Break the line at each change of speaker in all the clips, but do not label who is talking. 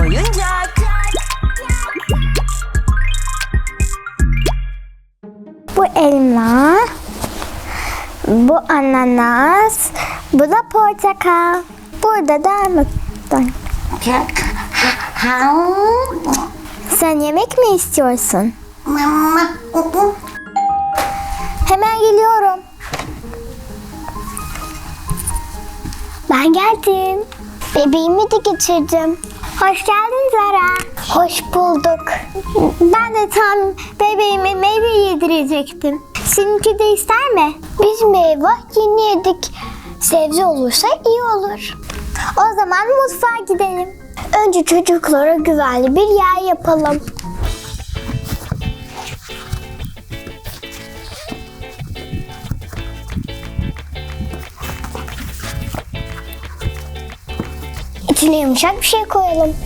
oyuncak.
Bu elma, bu ananas, bu da portakal. Burada da armut. Sen yemek mi istiyorsun? Hemen geliyorum. Ben geldim. Bebeğimi de getirdim. Hoş geldin Zara. Hoş bulduk. Ben de tam bebeğime meyve yedirecektim. Seninki de ister mi? Biz meyve yeni yedik. Sebze olursa iyi olur. O zaman mutfağa gidelim. Önce çocuklara güvenli bir yer yapalım. İçine yumuşak bir şey koyalım.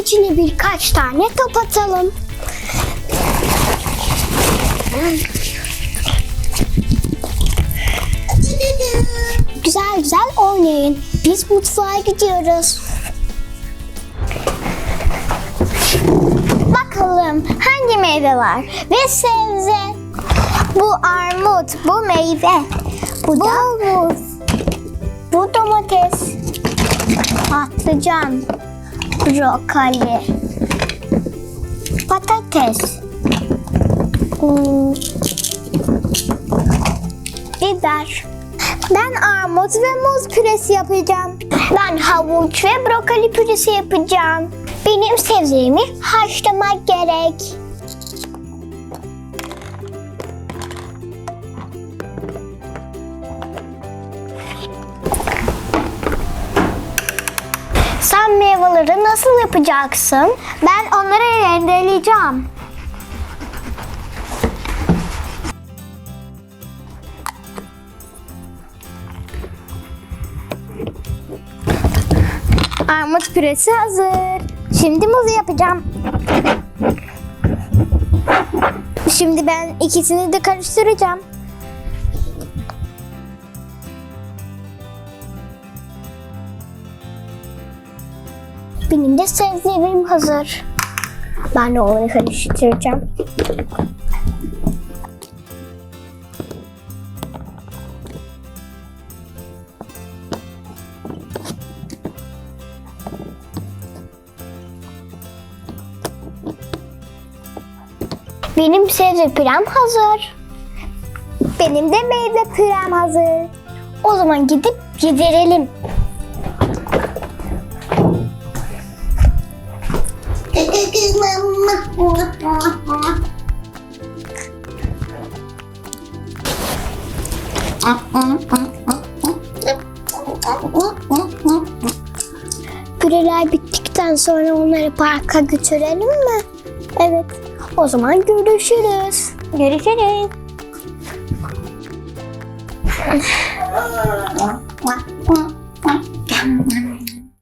İçine birkaç tane top atalım. Güzel güzel oynayın. Biz mutfağa gidiyoruz. Hangi meyve var ve sebze. Bu armut, bu meyve. Bu, da muz. Bu domates. Patlıcan. Brokoli. Patates. Hmm. Biber. Ben armut ve muz püresi yapacağım. Ben havuç ve brokoli püresi yapacağım. Benim sebzelerimi haşlamak gerek. Sen meyveleri nasıl yapacaksın? Ben onları rendeleyeceğim. Armut püresi hazır. Şimdi muzu yapacağım. Şimdi ben ikisini de karıştıracağım. Benim de sebzelerim hazır. Ben de onları karıştıracağım. Benim sebze pürem hazır. Benim de meyve pürem hazır. O zaman gidip yedirelim. Püreler bittikten sonra onları parka götürelim mi? Evet. O zaman görüşürüz. Görüşürüz.